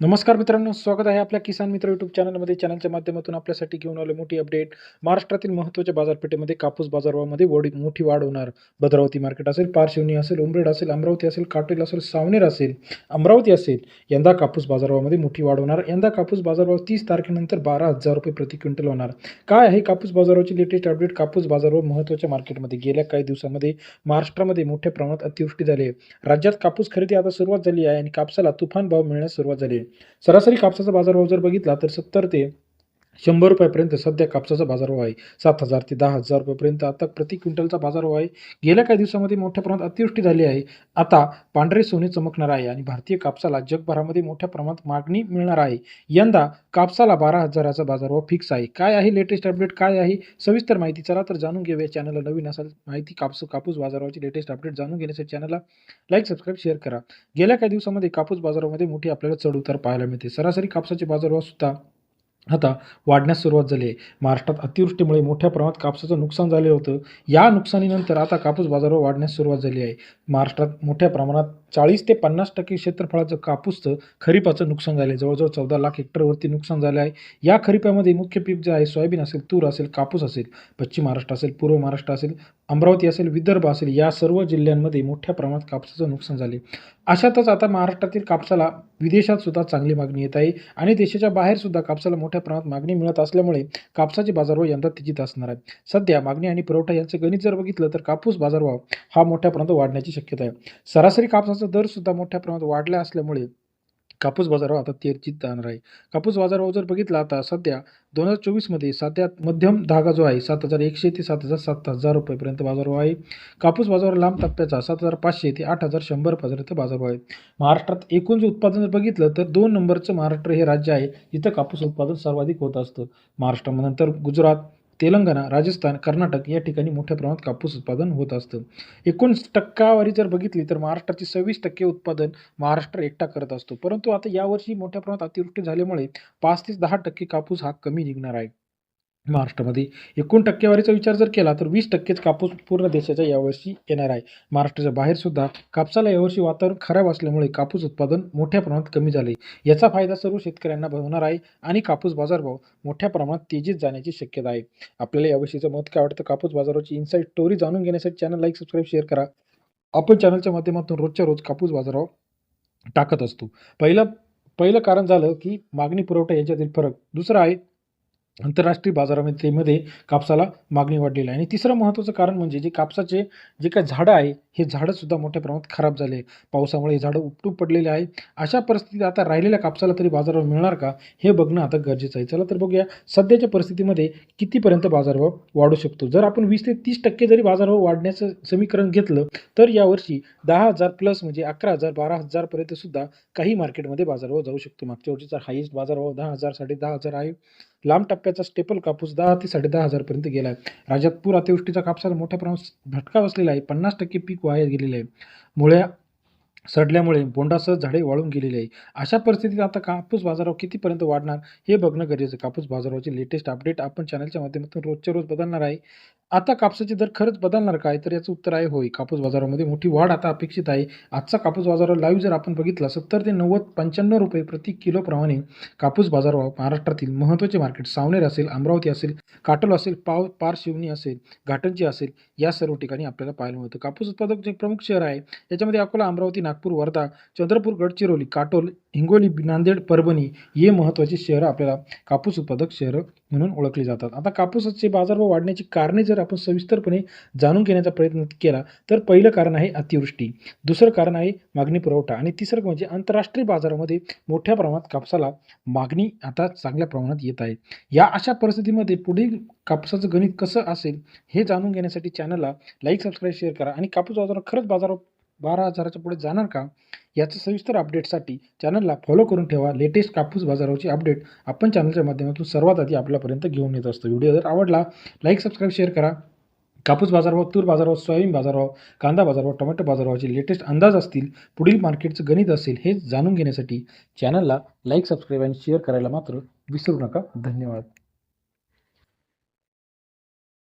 नमस्कार मित्रांनो स्वागत आहे आपल्या किसान मित्र युट्यूब चॅनलमध्ये चॅनलच्या माध्यमातून आपल्यासाठी घेऊन आलो मोठी अपडेट महाराष्ट्रातील महत्त्वाच्या बाजारपेठेमध्ये कापूस बाजारामध्ये वडी मोठी वाढ होणार. भद्रावती मार्केट असेल पारशिवनी असेल उमरेड असेल अमरावती असेल काटोल असेल सावनेर असेल अमरावती असेल यंदा कापूस बाजारामध्ये मोठी वाढ होणार. यंदा कापूस बाजारभाव तीस तारखेनंतर बारा हजार रुपये प्रति क्विंटल होणार. काय आहे कापूस बाजाराची लेटेस्ट अपडेट कापूस बाजारभाव महत्त्वाच्या मार्केटमध्ये गेल्या काही दिवसामध्ये महाराष्ट्रामध्ये मोठ्या प्रमाणात अतिवृष्टी झाली आहे. राज्यात कापूस खरेदी आता सुरुवात झाली आहे आणि कापसाला तुफान भाव मिळण्यास सुरुवात झाली आहे. सरासरी कापसाचा बाजारभाव जर बघितला तर सत्तर ते शंभर रुपयापर्यंत सध्या कापसाचा बाजारभाव आहे. सात हजार ते दहा हजार रुपयापर्यंत आता प्रति क्विंटलचा बाजारभाव आहे. गेल्या काही दिवसामध्ये मोठ्या प्रमाणात अतिवृष्टी झाली आहे. आता पांढरे सोने चमकणार आहे आणि भारतीय कापसाला जगभरामध्ये मोठ्या प्रमाणात मागणी मिळणार आहे. यंदा कापसाला बारा हजाराचा बाजारभाव फिक्स आहे. काय आहे लेटेस्ट अपडेट? काय आहे? सविस्तर माहिती चला तर जाणून घेऊया चॅनलला नवीन असाल माहिती कापूस कापूस बाजाराची लेटेस्ट अपडेट जाणून घेण्यासाठी चॅनलला लाईक सबस्क्राईब शेअर करा. गेल्या काही दिवसामध्ये कापूस बाजारामध्ये मोठी आपल्याला चढ उतार पाहायला मिळते. सरासरी कापसाचे बाजारभाव सुद्धा आता वाढण्यास सुरुवात झाली आहे. महाराष्ट्रात अतिवृष्टीमुळे मोठ्या प्रमाणात कापसाचं नुकसान झाले होतं. या नुकसानीनंतर आता कापूस बाजारावर वाढण्यास सुरुवात झाली आहे. महाराष्ट्रात मोठ्या प्रमाणात चाळीस ते पन्नास टक्के क्षेत्रफळाचं कापूसचं खरीपाचं नुकसान झालं आहे जवळजवळ चौदा लाख हेक्टरवरती नुकसान झालं आहे. या खरीपामध्ये मुख्य पीक जे आहे सोयाबीन असेल तूर असेल कापूस असेल पश्चिम महाराष्ट्र असेल पूर्व महाराष्ट्र असेल अमरावती असेल विदर्भ असेल या सर्व जिल्ह्यांमध्ये मोठ्या प्रमाणात कापसाचं नुकसान झाले अशातच आता महाराष्ट्रातील कापसाला विदेशात सुद्धा चांगली मागणी येत आहे आणि देशाच्या बाहेर सुद्धा कापसाला मोठ्या प्रमाणात मागणी मिळत असल्यामुळे कापसाचे बाजारभाव यंदा तेजीत असणार आहे सध्या मागणी आणि पुरवठा यांचं गणित जर बघितलं तर कापूस बाजारभाव हा मोठ्या प्रमाणात वाढण्याची शक्यता आहे. सरासरी कापसाचा दर सुद्धा मोठ्या प्रमाणात वाढला असल्यामुळे कापूस बाजारावर आता तेजीत जाणार आहे. कापूस बाजारावर जर बघितला आता सध्या दोन हजार चोवीसमध्ये सध्या मध्यम धागा जो आहे सात हजार एकशे ते सात हजार सात हजार रुपयेपर्यंत बाजारभाव आहे. कापूस बाजार लांब टप्प्याचा सात हजार पाचशे ते आठ हजार शंभरपर्यंत बाजारभाव आहे. महाराष्ट्रात एकूण जे उत्पादन जर बघितलं तर दोन नंबरचं महाराष्ट्र हे राज्य आहे जिथं कापूस उत्पादन सर्वाधिक होत असतं. महाराष्ट्रानंतर गुजरात तेलंगणा राजस्थान कर्नाटक या ठिकाणी मोठ्या प्रमाणात कापूस उत्पादन होत असतं. एकूण टक्कावारी जर बघितली तर महाराष्ट्राची सव्वीस टक्के उत्पादन महाराष्ट्र एकटा करत असतो. परंतु आता यावर्षी मोठ्या प्रमाणात अतिवृष्टी झाल्यामुळे पाच ते दहा टक्के कापूस हा कमी निघणार आहे. महाराष्ट्रामध्ये. एकूण टक्केवारीचा विचार जर केला तर वीस टक्केच कापूस पूर्ण देशाच्या यावर्षी येणार आहे. महाराष्ट्राच्या बाहेरसुद्धा कापसाला यावर्षी वातावरण खराब असल्यामुळे कापूस उत्पादन मोठ्या प्रमाणात कमी झाले. याचा फायदा सर्व शेतकऱ्यांना होणार आहे आणि कापूस बाजारभाव मोठ्या प्रमाणात तेजीत जाण्याची शक्यता आहे. आपल्याला यावर्षीचं मत काय वाटतं? कापूस बाजाराची इन्साईट स्टोरी जाणून घेण्यासाठी चॅनल लाईक सबस्क्राईब शेअर करा. आपण चॅनलच्या माध्यमातून रोजच्या रोज कापूस बाजारावर टाकत असतो. पहिलं पहिलं कारण झालं की मागणी पुरवठा याच्यातील फरक. दुसरं आहे आंतरराष्ट्रीय बाजारामध्ये मध्ये कापसाला मागणी वाढलेली आहे. आणि तिसरं महत्त्वाचं कारण म्हणजे जे कापसाचे जे काही झाडं आहे हे झाडंसुद्धा मोठ्या प्रमाणात खराब झाले आहे. पावसामुळे हे झाडं उपटून पडलेले आहे. अशा परिस्थितीत आता राहिलेल्या कापसाला तरी बाजारभाव मिळणार का हे बघणं आता गरजेचं आहे. चला तर बघूया सध्याच्या परिस्थितीमध्ये कितीपर्यंत बाजारभाव वाढू शकतो. जर आपण वीस ते तीस टक्के जरी बाजारभाव वाढण्याचं समीकरण घेतलं तर यावर्षी दहा हजार प्लस म्हणजे अकरा हजार बारा हजारपर्यंत सुद्धा काही मार्केटमध्ये बाजारभाव जाऊ शकतो. मागच्या वर्षीचा हायेस्ट बाजारभाव दहा हजार साडे दहा हजार आहे. लांब टप्प्याचा स्टेपल कापूस दहा ते साडेदहा हजारपर्यंत गेला आहे राज्यात पूर अतिवृष्टीचा कापसाला मोठ्या प्रमाणात भटका बसलेला आहे. पन्नास टक्के पीक वाया गेलेले आहे. मुळ्या सडल्यामुळे बोंडासह झाडे वाळून गेलेली आहे. अशा परिस्थितीत आता कापूस बाजारावर कितीपर्यंत वाढणार हे बघणं गरजेचं कापूस बाजारावरचे लेटेस्ट अपडेट आपण चॅनलच्या माध्यमातून रोजच्या रोज बदलणार आहे. आता कापसाचे दर खरंच बदलणार काय तर याचं उत्तर आहे. होय कापूस बाजारामध्ये मोठी वाढ आता अपेक्षित आहे. आजचा कापूस बाजारावर लाईव्ह जर आपण बघितला सत्तर ते नव्वद पंच्याण्णव रुपये प्रति किलोप्रमाणे कापूस बाजारावर महाराष्ट्रातील महत्त्वाचे मार्केट सावनेर असेल अमरावती असेल काटोल असेल पाव पार शिवणी असेल घाटंजी असेल या सर्व ठिकाणी आपल्याला पाहायला मिळतं. कापूस उत्पादक जे प्रमुख शहर आहे याच्यामध्ये अकोला अमरावती नागपूर वर्धा चंद्रपूर गडचिरोली काटोल हिंगोली नांदेड परभणी हे महत्त्वाची शहरं आपल्याला कापूस उत्पादक शहरं म्हणून ओळखली जातात. आता कापूसाचे बाजारभाव वाढण्याची कारणे जर आपण सविस्तरपणे जाणून घेण्याचा प्रयत्न केला तर पहिलं कारण आहे अतिवृष्टी. दुसरं कारण आहे मागणी पुरवठा आणि तिसरं म्हणजे आंतरराष्ट्रीय बाजारामध्ये मोठ्या प्रमाणात कापसाला मागणी आता चांगल्या प्रमाणात येत आहे. या अशा परिस्थितीमध्ये पुढील कापसाचं गणित कसं असेल हे जाणून घेण्यासाठी चॅनलला लाईक सबस्क्राईब शेअर करा आणि कापूस बाजारावर खरंच बाजार बारा हजाराच्या पुढे जाणार का? याचं सविस्तर अपडेटसाठी चॅनलला फॉलो करून ठेवा. लेटेस्ट कापूस बाजाराची अपडेट आपण चॅनलच्या माध्यमातून सर्वात आधी आपल्यापर्यंत घेऊन येत असतो. व्हिडिओ जर आवडला लाईक सबस्क्राईब शेअर करा. कापूस बाजारभाव तूर बाजारभाव सोयाबीन बाजारभाव कांदा बाजारभाव टोमॅटो बाजारभावाचे लेटेस्ट अंदाज असतील पुढील मार्केटचं गणित असेल हे जाणून घेण्यासाठी चॅनलला लाईक सबस्क्राईब आणि शेअर करायला मात्र विसरू नका. धन्यवाद.